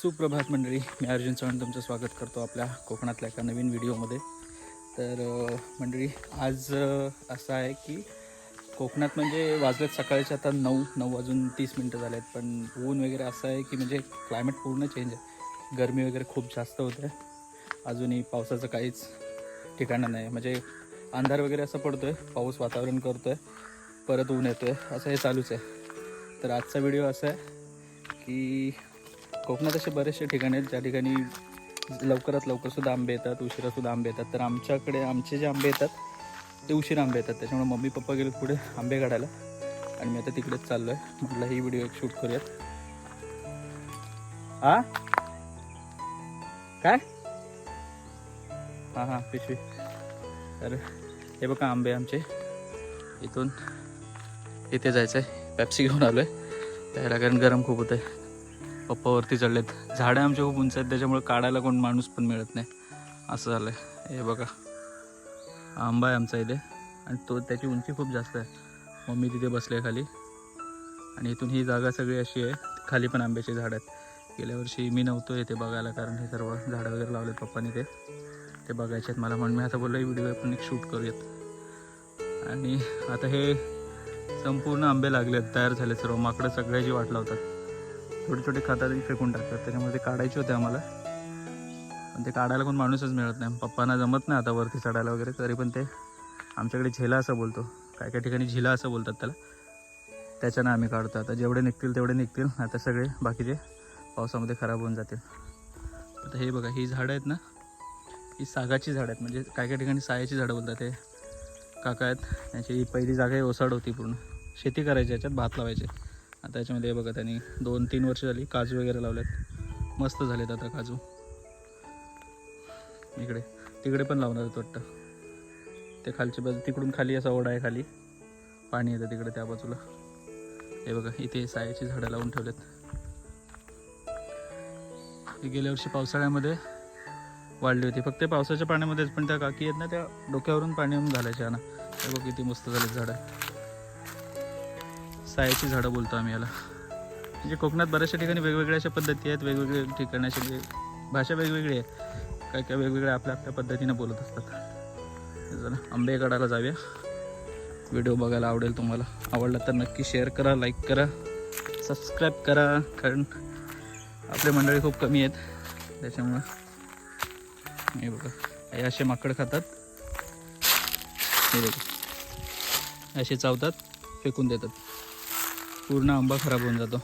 सुप्रभात मंडळी मी अर्जुन चव्हाण तुमचं स्वागत करतो आपल्या कोकणातल्या एका नवीन व्हिडिओमध्ये. तर मंडळी आज असं आहे की कोकणात म्हणजे वाजलेत सकाळचे आता नऊ नऊ वाजून तीस मिनटं झाले आहेत पण ऊन वगैरे असं आहे की म्हणजे क्लायमेट पूर्ण चेंज आहे. गरमी वगैरे खूप जास्त होते. अजूनही पावसाचं काहीच ठिकाणं नाही. म्हणजे अंधार वगैरे असं पडतो आहे पाऊस वातावरण करतो आहे परत ऊन येतो आहे असं हे चालूच आहे. तर आजचा व्हिडिओ असा आहे की कोकणात असे बरेचसे ठिकाण आहेत ज्या ठिकाणी लवकरात लवकर सुद्धा आंबे येतात उशिरा सुद्धा आंबे येतात. तर आमच्याकडे आमचे जे आंबे येतात ते उशीर आंबे येतात. त्याच्यामुळे मम्मी पप्पा गेले पुढे आंबे काढायला. आणि मी आता तिकडेच चाललो आहे म्हटलं ही व्हिडिओ एक शूट करूयात. हा काय? हां हां पिशवी. तर हे बघा आंबे आमचे. इथून इथे जायचं आहे पॅप्सी घेऊन आलो आहे त्याला कारण गरम खूप होतं आहे पप्पावरती चढलेत. झाडं आमचे खूप उंच आहेत त्याच्यामुळे काढायला कोण माणूस पण मिळत नाही. असं झालं आहे हे बघा. आंबा आहे आमचा इथे. आणि तो त्याची उंची खूप जास्त आहे. मम्मी तिथे बसले खाली. आणि इथून ही जागा सगळी अशी आहे. खाली पण आंब्याची झाडं आहेत. गेल्या वर्षी मी नव्हतो येते बघायला कारण हे सर्व झाडं वगैरे लावलेत पप्पाने ते. ते बघायचे आहेत मला. म्हणून मी आता बोललो व्हिडिओ पण एक शूट करूयात. आणि आता हे संपूर्ण आंबे लागले आहेत तयार झाले सर्व. माकडं सगळ्याची वाट लावतात. छोटे छोटे खतातही फेकून टाकतात. त्याच्यामुळे ते काढायचे होते आम्हाला. पण ते काढायला कोण माणूसच मिळत नाही. पप्पांना जमत नाही आता वरती चढायला वगैरे तरी पण ते आमच्याकडे झेला असं बोलतो. काय काय ठिकाणी झिला असं बोलतात त्याला. त्याच्यानं आम्ही काढतो. आता जेवढे निघतील तेवढे निघतील. आता सगळे बाकीचे पावसामध्ये खराब होऊन जातील. आता हे बघा ही झाडं आहेत ना ही सागाची झाडं आहेत. म्हणजे काय काय ठिकाणी सायाची झाडं बोलतात ते काका आहेत. त्यांची ही पहिली जागा ही ओसाड होती पूर्ण. शेती करायची याच्यात भात लावायचे. आता याच्यामध्ये हे बघा त्यांनी दोन तीन वर्ष झाली काजू वगैरे लावलेत. मस्त झालेत आता काजू. इकडे तिकडे पण लावणार आहेत वाटतं. ते खालची बाजू तिकडून खाली असा ओढा आहे खाली. पाणी येतं तिकडे त्या बाजूला. हे बघा इथे सायाची झाडं लावून ठेवलेत. गेल्या वर्षी पावसाळ्यामध्ये वाढली होती. फक्त पावसाच्या पाण्यामध्येच पण त्या काकी आहेत ना त्या डोक्यावरून पाणी येऊन घालायच्या ना. हे बघ किती मस्त झालेत झाडं. सायाची झाडं बोलतो आम्ही याला. म्हणजे कोकणात बऱ्याचशा ठिकाणी वेगवेगळ्या अशा पद्धती आहेत वेगवेगळे ठिकाणी वेग- भाषा वेगवेगळी आहे. काय काय वेगवेगळ्या आपल्या आपल्या पद्धतीनं बोलत असतात. चला आंबेगडाला जाऊया. व्हिडिओ बघायला आवडेल तुम्हाला. आवडला तर नक्की शेअर करा लाईक करा सबस्क्राईब करा कारण आपले मंडळी खूप कमी आहेत. त्याच्यामुळं हे बघा हे असे माकड खातात. हे बघा. असे चावतात फेकून देतात. पूर्ण आंबा खराब होऊन जातो.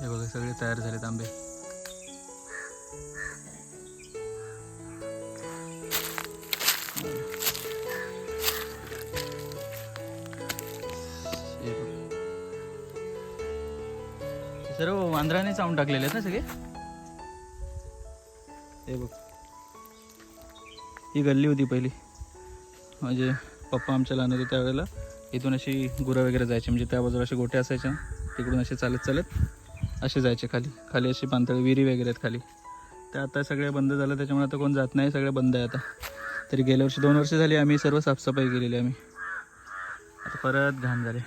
हे बघा सगळे तयार झालेत आंबे. सर सर्व वांद्राने चावून टाकलेले आहेत ना सगळे? हे बघ. ही गल्ली होती पहिली. म्हणजे पप्पा आमच्या लहान होते त्यावेळेला. इथून अशी गुरं वगैरे जायची. म्हणजे त्या बाजूला असे गोटे असायच्या. तिकडून असे चालत चालत असे जायचे खाली. खाली अशी पांतळी विहिरी वगैरे आहेत खाली. ते आता सगळे बंद झालं त्याच्यामुळे आता कोण जात नाही. सगळे बंद आहे आता. तरी गेल्या वर्षी दोन वर्ष झाली आम्ही सर्व साफसफाई केलेली आम्ही. आता परत घाण झाले.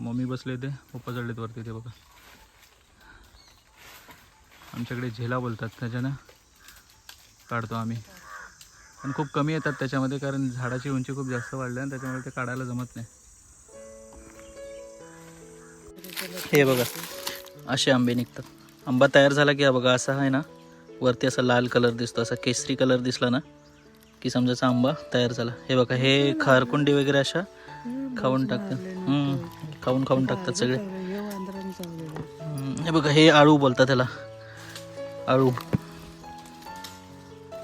मम्मी बसले ते पप्पा चढलेत वरती ते बघा. आमच्याकडे झेला बोलतात. त्याच्यानं काढतो आम्ही. पण खूप कमी येतात त्याच्यामध्ये कारण झाडाची उंची खूप जास्त वाढली आहे आणि त्याच्यामुळे ते काढायला जमत नाही. हे बघा असे आंबे निघतात. आंबा तयार झाला की हा बघा असा आहे ना वरती असा लाल कलर दिसतो असा केसरी कलर दिसला ना की समजाचा आंबा तयार झाला. हे बघा हे खारकुंडी वगैरे अशा खाऊन टाकतात. हम्म, खाऊन खाऊन टाकतात सगळे. हे बघा हे आळू बोलतात त्याला आळू.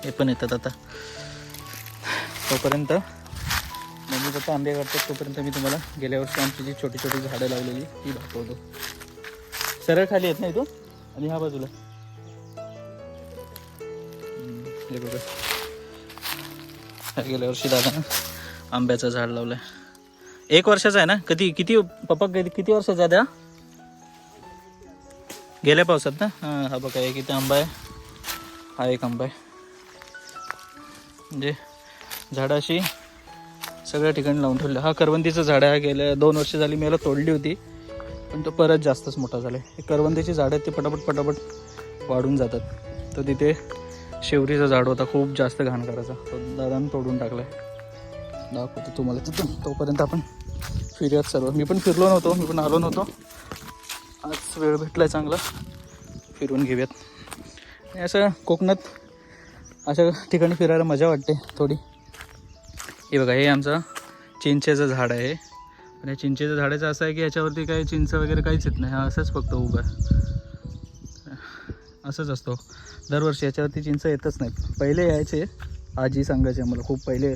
हे पण येतात आता. तोपर्यंत मम्मी पप्पा आंबे काढतात तोपर्यंत मी तुम्हाला गेल्या वर्षी आमची जी छोटी छोटी झाडं लावलेली ती दाखवतो. सरळ खाली आहेत ना इथून आणि ह्या बाजूला. हे बघा. गेल्या वर्षी दादा आंब्याचं झाड लावलंय. एक वर्षाचा आहे ना? कधी किती पप्पा कधी किती वर्षाचा आहे त्या गेल्या पावसात ना? हां हा बघा एक इथे आंबा आहे. हा एक आंबा आहे. म्हणजे झाडाशी सगळ्या ठिकाणी लावून ठेवलं. हा करवंदीचं झाड आहे. गेल्या दोन वर्ष झाली मी याला तोडली होती. पण तो परत जास्तच मोठा झाला आहे हे करवंदीची झाडं आहेत ते पटापट पटापट वाढून जातात. तर तिथे शेवरीचं झाड होता खूप जास्त घाण करायचा. तो दादानं तोडून टाकला आहे दाखवतो तुम्हाला तिथून. तोपर्यंत आपण फिरूयात सर्व. मी पण फिरलो नव्हतो. मी पण आलो नव्हतो. आज वेळ भेटला आहे चांगला. फिरून घेऊयात. आणि असं कोकणात अशा ठिकाणी फिरायला मजा वाटते थोडी. हे बघा हे आमचं चिंचेचं झाड आहे. आणि या चिंचेचं झाडाचं असं आहे की याच्यावरती काही चिंच वगैरे काहीच येत नाही. हा असंच फक्त उभं आहे. असंच असतो. दरवर्षी याच्यावरती चिंच येतच नाहीत. पहिले यायचे आजी सांगायचे मला खूप पहिले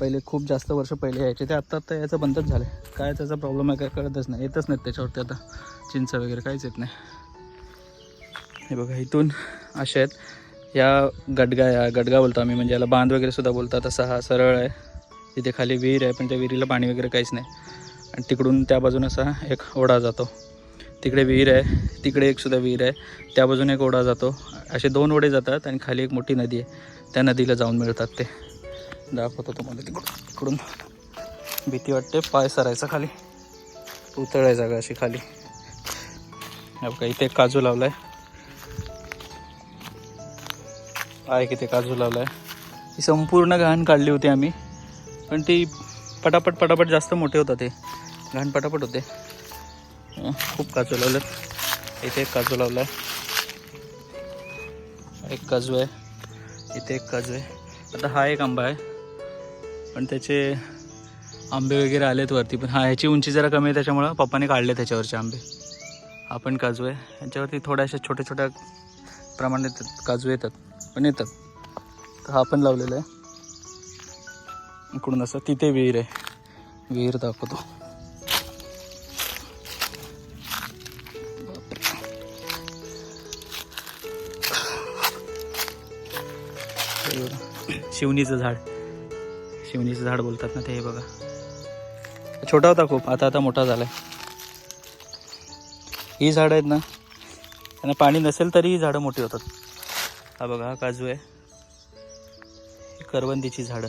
पहिले खूप जास्त वर्ष पहिले यायचे. ते आत्ता आत्ता याचं बंदच झालं आहे काय त्याचा प्रॉब्लेम आहे काय कळतच नाही. येतच नाहीत त्याच्यावरती आता. चिंच वगैरे काहीच येत नाही. हे बघा इथून असे आहेत. या गडगा या गडगा बोलतो आम्ही. म्हणजे याला बांध वगैरे सुद्धा बोलतात. तसा हा सरळ आहे. तिथे खाली विहीर आहे पण त्या विहिरीला पाणी वगैरे काहीच नाही. आणि तिकडून त्या बाजून असा एक ओढा जातो. तिकडे विहीर आहे तिकडे एक सुद्धा विहीर आहे त्या बाजून एक ओढा जातो. असे दोन ओढे जातात आणि खाली एक मोठी नदी आहे. त्या नदीला जाऊन मिळतात ते. दाखवतो तुम्हाला तिकडून तिकडून. भीती वाटते पाय सरायचा खाली. उतळ आहे जागा अशी खाली. बघा इथे एक काजू लावला आहे आहे ते काजू लावला आहे ही संपूर्ण घाण काढली होती आम्ही. पण ती पटापट पटापट जास्त मोठे होतात ते. घाण पटापट होते. खूप काजू लावलेत. इथे एक काजू लावला आहे एक काजू आहे. इथे एक काजू आहे. आता हा एक आंबा आहे. पण त्याचे आंबे वगैरे आलेत वरती. पण हा ह्याची उंची जरा कमी आहे त्याच्यामुळं पप्पाने काढले त्याच्यावरचे आंबे. हा पण काजू आहे. ह्याच्यावरती थोड्याशा छोट्या छोट्या प्रमाणात काजू येतात. पण येतात. तर हा पण लावलेला आहे. इकडून असं तिथे विहीर आहे. विहीर दाखवतो. शिवणीचं झाड. शिवणीचं झाड बोलतात ना ते हे बघा. छोटा होता खूप आता आता मोठा झालाय. ही झाडं आहेत ना त्यांना पाणी नसेल तरी ही झाडं मोठी होतात. हा बघा हा काजू आहे. करवंदीची झाडं.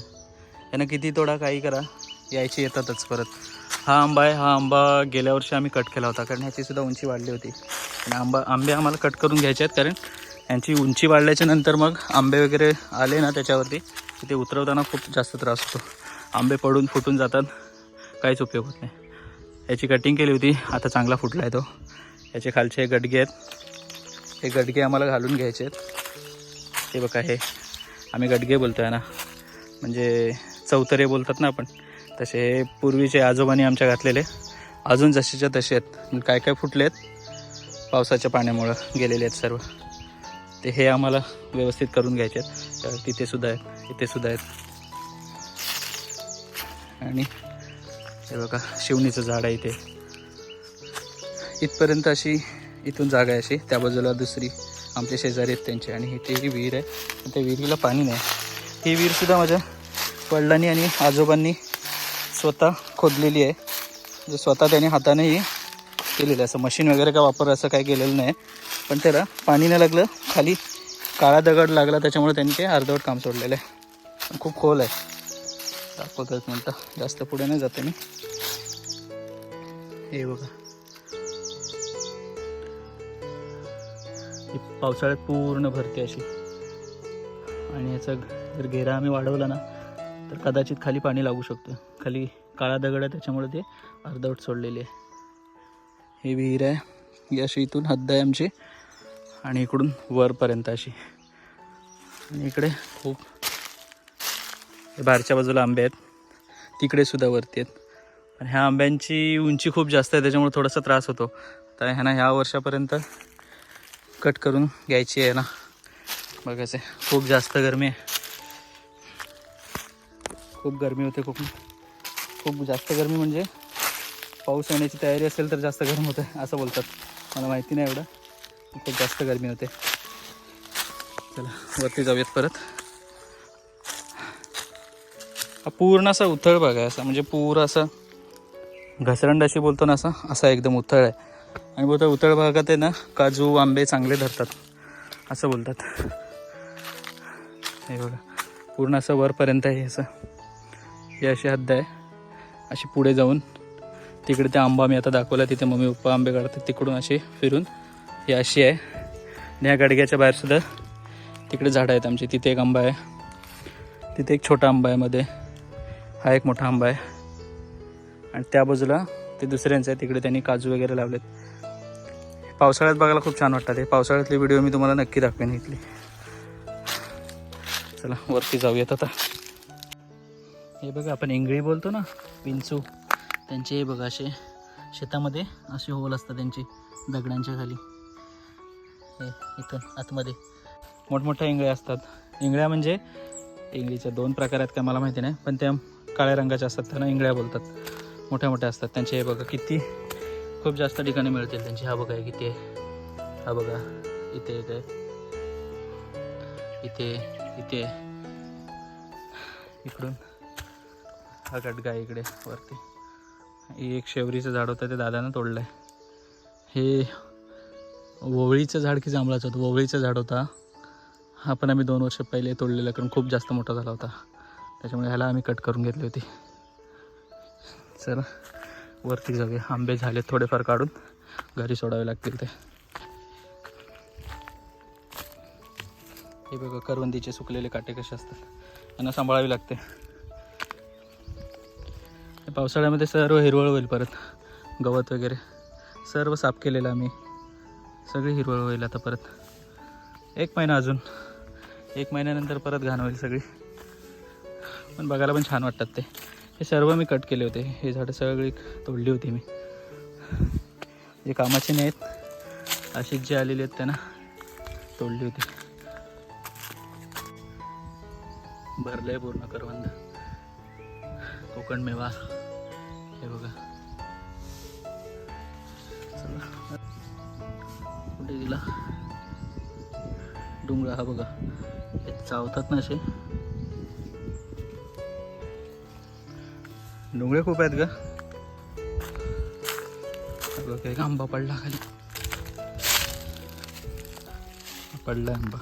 यांना किती तोडा काही करा यायची येतातच परत. हा आंबा आहे हा आंबा गेल्या वर्षी आम्ही कट केला होता कारण ह्याचीसुद्धा उंची वाढली होती. आणि आंबा आंबे आम्हाला कट करून घ्यायचे आहेत कारण यांची उंची वाढल्याच्या नंतर मग आंबे वगैरे आले ना त्याच्यावरती ते उतरवताना खूप जास्त त्रास होतो. आंबे पडून फुटून जातात काहीच उपयोग होत नाही. याची कटिंग केली होती आता चांगला फुटला आहे तो. याचे खालचे गडगे आहेत. हे गडगे आम्हाला घालून घ्यायचे आहेत. हे बघा हे. आम्ही गडगे बोलतो आहे ना. म्हणजे चौतरे बोलतात ना आपण तसे पूर्वीचे आजोबांनी आमच्या घातलेले. अजून जसेच्या तसे आहेत. काय काय फुटले आहेत? पावसाच्या पाण्यामुळं गेलेले आहेत सर्व. ते हे आम्हाला व्यवस्थित करून घ्यायचे आहेत. तिथे सुद्धा आहेत. इथे सुद्धा आहेत. आणि हे बघा शिवणीचं झाड आहे इथे. इथपर्यंत अशी इथून जागा आहे अशी. त्या बाजूला दुसरी आमचे शेजारी आहेत त्यांची. आणि इथे ही विहीर आहे. त्या विहिरीला पाणी नाही. ही विहीरसुद्धा माझ्या वडिलांनी आणि आजोबांनी स्वतः खोदलेली आहे. म्हणजे स्वतः त्याने हातानेही केलेलं आहे. असं मशीन वगैरे काय वापर असं काही केलेलं नाही. पण त्याला पाणी नाही लागलं खाली काळा दगड लागला त्याच्यामुळे त्यांनी ते अर्धवट काम सोडलेलं आहे. खूप खोल आहे. दाखवतो म्हणता जास्त पुढे नाही जाते मी हे बघा. पावसाळ्यात पूर्ण भरते अशी. आणि याचा जर घेरा आम्ही वाढवला ना तर कदाचित खाली पाणी लागू शकतं खाली काळा दगड आहे त्याच्यामुळे ते अर्धवट सोडलेली आहे. ही विहीर आहे. ही अशी इथून हद्द आहे आमची. आणि इकडून वरपर्यंत अशी. आणि इकडे खूप हे बाहेरच्या बाजूला आंबे आहेत. तिकडे सुद्धा वरती आहेत. पण ह्या आंब्यांची उंची खूप जास्त आहे त्याच्यामुळे थोडासा त्रास होतो. तर ह्यांना ह्या वर्षापर्यंत कट करून घ्यायची आहे ना. बघायचं आहे. खूप जास्त गरमी आहे. खूप गरमी होते खूप खूप जास्त गरमी म्हणजे पाऊस येण्याची तयारी असेल तर जास्त गरम होतं असं बोलतात. मला माहिती नाही एवढं. खूप जास्त गरमी होते. चला वरती जाऊयात परत. हा पूर्ण असा उथळ भाग आहे असा म्हणजे पूर असं घसरंड अशी बोलतो ना असा असा एकदम उथळ आहे. आणि बोलतो उथळ भागात आहे ना काजू आंबे चांगले धरतात. असं बोलतात. हे बघा पूर्ण असं वरपर्यंत आहे असं. ही अशी हद्द आहे. अशी पुढे जाऊन तिकडे ते आंबा मी आता दाखवला तिथे मम्मी पप्पा आंबे काढतात तिकडून असे फिरून. ही अशी आहे. आणि ह्या गडग्याच्या बाहेर सुद्धा तिकडे झाडं आहेत आमची. तिथे एक आंबा आहे. तिथे एक छोटा आंबा आहे मध्ये. हा एक मोठा आंबा आहे. आणि त्या बाजूला ते दुसऱ्यांचं आहे. तिकडे त्यांनी काजू वगैरे लावलेत. पावसाळ्यात बघायला खूप छान वाटतात हे. पावसाळ्यातले व्हिडिओ मी तुम्हाला नक्की दाखवेन इथली. चला वरती जाऊयात आता. हे बघा आपण इंगळी बोलतो ना विंचू त्यांचे हे बघा असे शेतामध्ये असे होल असतात त्यांचे दगडांच्या खाली. हे इथून आतमध्ये. मोठमोठ्या इंगळ्या असतात. इंगळ्या म्हणजे इंगळीच्या दोन प्रकार आहेत का मला माहिती नाही पण त्या काळ्या रंगाच्या असतात त्यांना इंगळ्या बोलतात. मोठ्या मोठ्या असतात. त्यांचे हे बघा किती खूप जास्त ठिकाणी मिळतील त्यांची. हा बघा किती आहे. हा बघा इथे एक आहे. इथे इथे. इकडून. हा खटगा इकडे वरती. एक शेवरीचं झाड होतं ते दादानं तोडलं आहे हे ववळीचं झाड की जांभळाचं होतं? ववळीचं झाड होता. हा पण आम्ही दोन वर्ष पहिले तोडलेला कारण खूप जास्त मोठा झाला होता. त्याच्यामुळे ह्याला आम्ही कट करून घेतली होती. चला वरती जाऊया. आंबे झाले थोडेफार काढून. घरी सोडावे लागतील ते. हे बघा करवंदीचे सुकलेले काटे कसे असतात. यांना सांभाळावे लागते. पावसाळ्यामध्ये सर्व हिरवळ होईल परत. गवत वगैरे सर्व साफ केलेलं आम्ही. सगळी हिरवळ होईल आता परत. एक महिना अजून. एक महिन्यानंतर परत घाण होईल सगळी. पण बघायला पण छान वाटतात ते. हे सर्व मी कट केले होते. हे झाडं सगळी तोडली होती मी. जे कामाचे नाही आहेत अशीच जे आलेली आहेत त्यांना तोडली होती. भरलंय पूर्ण करवंद. कोकण मेवा. हे बघा. चला. कुठे गेला? डोंगरा हा बघा. हे चावतात ना असे. डोंगरे खूप आहेत का आंबा पडला खाली. पडला आंबा.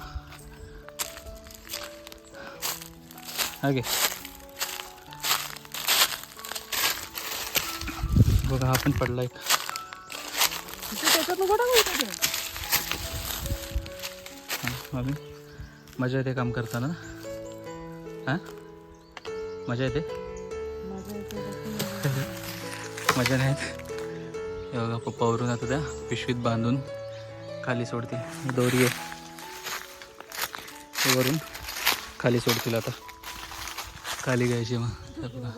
हा बघा हा पण पडला एक हा, मामी मजा येते काम करताना? हां? मजा येते? मजा नाही येत. हे बघा पप्पा वरून आता त्या पिशवीत बांधून खाली सोडतील ही दोरी आहे. हे वरून खाली सोडतील आता. खाली घ्यायची मग. हे बघा.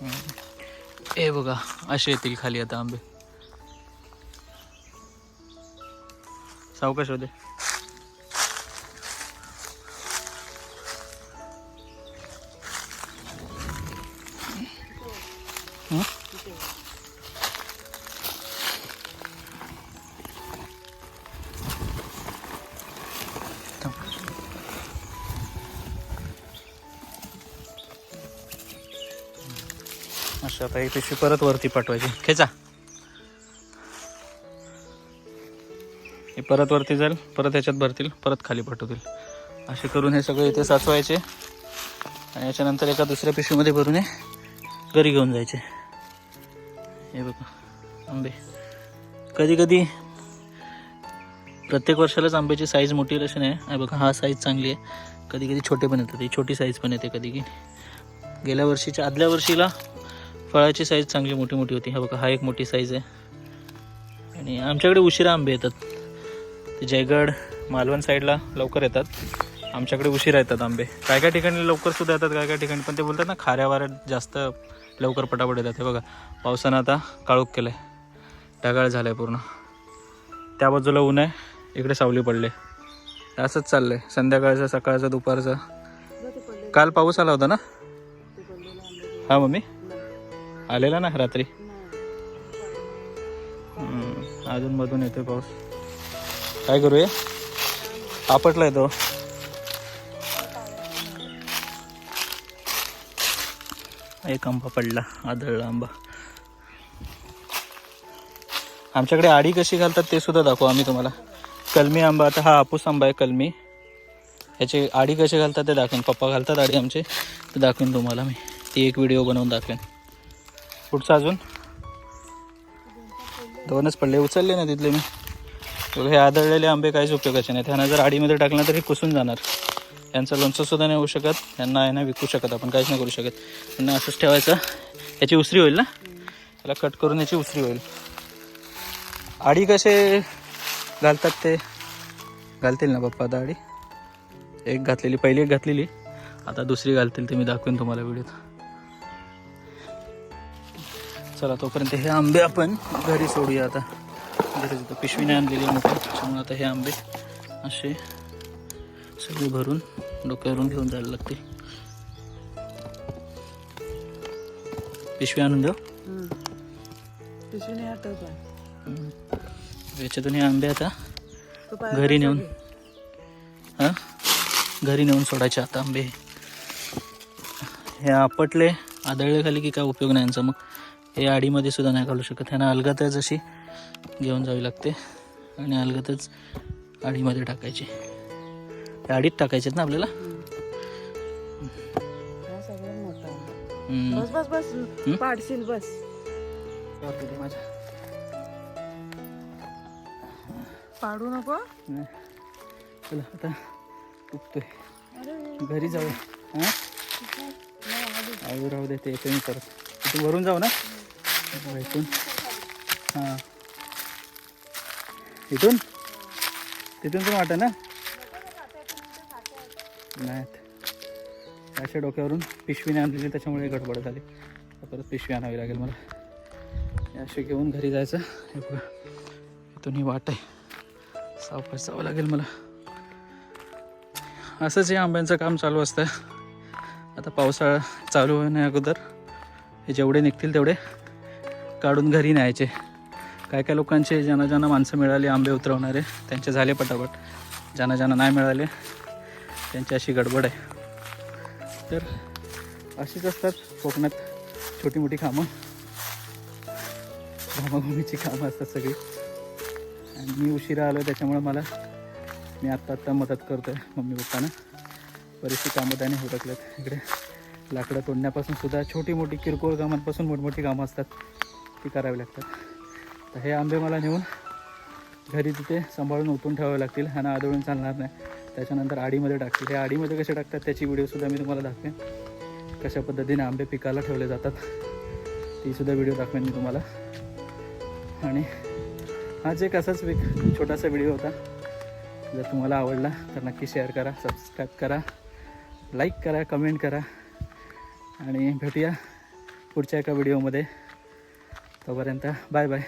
हम्म. हे बघा असे येतील खाली आता आंबे. सावकाश होते आता ही पिशवी परत वरती पाठवायची. खेचा. हे परत वरती जाईल परत ह्याच्यात भरतील परत खाली पाठवतील. असे करून हे सगळे इथे साचवायचे. आणि याच्यानंतर एका दुसऱ्या पिशवीमध्ये भरून हे घरी घेऊन जायचे. हे बघा आंबे. कधी कधी प्रत्येक वर्षालाच आंब्याची साईज मोठी अशी नाही. हे बघा हा साईज चांगली आहे. कधी कधी छोटे पण येतात. ही छोटी साईज पण येते कधी कधी. गेल्या वर्षीच्या आदल्या वर्षीला फळाची साईज चांगली मोठी मोठी होती. हा बघा हा एक मोठी साईज आहे. आणि आमच्याकडे उशिरा आंबे येतात. ते जयगड मालवण साईडला लवकर येतात. आमच्याकडे उशिरा येतात आंबे. काय काय ठिकाणी लवकर सुद्धा येतात काय काय ठिकाणी पण ते बोलतात ना खाऱ्या वाऱ्यात जास्त लवकर पटापट येतात. हे बघा पावसानं आता काळोख केलं आहे ढगाळ झालं आहे पूर्ण. त्या बाजूला ऊन आहे इकडे सावली पडले. असंच चाललंय. संध्याकाळचं सकाळचं दुपारचं. काल पाऊस आला होता ना? हा मम्मी? आलेला ना रात्री? अजून मधून येतोय पाऊस. काय करूया? आपटलाय तो. एक आंबा पडला आदळला आंबा. आमच्याकडे आडी कशी घालतात ते सुद्धा दाखवू आम्ही तुम्हाला. कलमी आंबा आता हा हापूस आंबा आहे कलमी. ह्याची आडी कशी घालतात ते दाखवेन. पप्पा घालतात आडी आमचे ते दाखवेन तुम्हाला मी. ती एक व्हिडिओ बनवून दाखवेन. पुढचं अजून? दोनच पडले. उचलले ना तिथले मी. हे आदळलेले आंबे काहीच उपयोगाचे नाही त्यांना जर आडीमध्ये टाकलं तर हे कुसून जाणार. यांचं लोणचं सुद्धा नाही होऊ शकत. यांना आहे ना विकू शकत आपण. काहीच नाही करू शकत. त्यांना असंच ठेवायचं. याची उसरी होईल ना? त्याला कट करून याची उसरी होईल. आडी कसे घालतात ते? घालतील ना पप्पा आता आडी? एक घातलेली. पहिली एक घातलेली. आता दुसरी घालतील ते मी दाखवेन तुम्हाला व्हिडिओत. चला तोपर्यंत हे आंबे आपण घरी सोडूया आता. घरी जातो पिशवीने आणलेली मोठी त्याच्यामुळे आता हे आंबे असे सगळे भरून डोक्यावरून घेऊन जायला लागते पिशवी आणून देऊ? पिशवीने आठवतो याच्यातून हे आंबे आता घरी नेऊन हां? घरी नेऊन सोडायचे आता आंबे. हे आपटले आदळले खाली की काय उपयोग नाही यांचा मग? हे आडीमध्ये सुद्धा नाही घालू शकत. ह्यांना अलगतच अशी घेऊन जावी लागते. आणि अलगतच आडीमध्ये टाकायचे. आडीत टाकायचे ना आपल्याला. बस बस बस. पाडशील बस. माझ्या. पाडू नको. चला आता उठतोय. घरी जाऊ हां? राहू दे ते मी परत. तिथून वरून जाऊ ना? इथून. हां. इथून? तिथून पण वाटत ना? नाही. अशा डोक्यावरून पिशवीने आणलेली त्याच्यामुळे गडबड झाली. परत पिशवी आणावी लागेल मला. असे घेऊन घरी जायचं. हे बघा. इथून ही वाट आहे. सावकाश जावं लागेल मला. असंच हे आंब्यांचं काम चालू असतं. आता पावसाळा चालू होण्या अगोदर. हे जेवढे निघतील तेवढे. काढून घरी न्यायचे. काय काय लोकांचे ज्यांना ज्यांना माणसं मिळाली आंबे उतरवणारे त्यांचे झाले पटापट. ज्यांना ज्यांना नाही मिळाले त्यांची अशी गडबड आहे. तर अशीच असतात कोकणात छोटी मोठी कामं. घामाघुमीची कामं असतात सगळी. आणि मी उशिरा आलो त्याच्यामुळे मला मी आत्ता आत्ता मदत करतो आहे मम्मी पप्पांना. बरीचशी कामं त्याने हुडकलेत इकडे लाकडं तोडण्यापासून सुद्धा छोटी मोठी किरकोळ कामांपासून मोठमोठी कामं असतात. ती करावी लागतात. तर हे आंबे मला नेऊन घरी तिथे सांभाळून ओतून ठेवावे लागतील. ह्यांना आदळून चालणार नाही. त्याच्यानंतर आडीमध्ये टाकतील. हे आडीमध्ये कसे टाकतात त्याची व्हिडिओसुद्धा मी तुम्हाला दाखवेन. कशा पद्धतीने आंबे पिकाला ठेवले जातात तीसुद्धा व्हिडिओ दाखवेन मी तुम्हाला. आणि हाच एक असाच एक छोटासा व्हिडिओ होता. जर तुम्हाला आवडला तर नक्की शेअर करा सबस्क्राईब करा लाईक करा कमेंट करा. आणि भेटूया पुढच्या एका व्हिडिओमध्ये तोपर्यंत बाय बाय.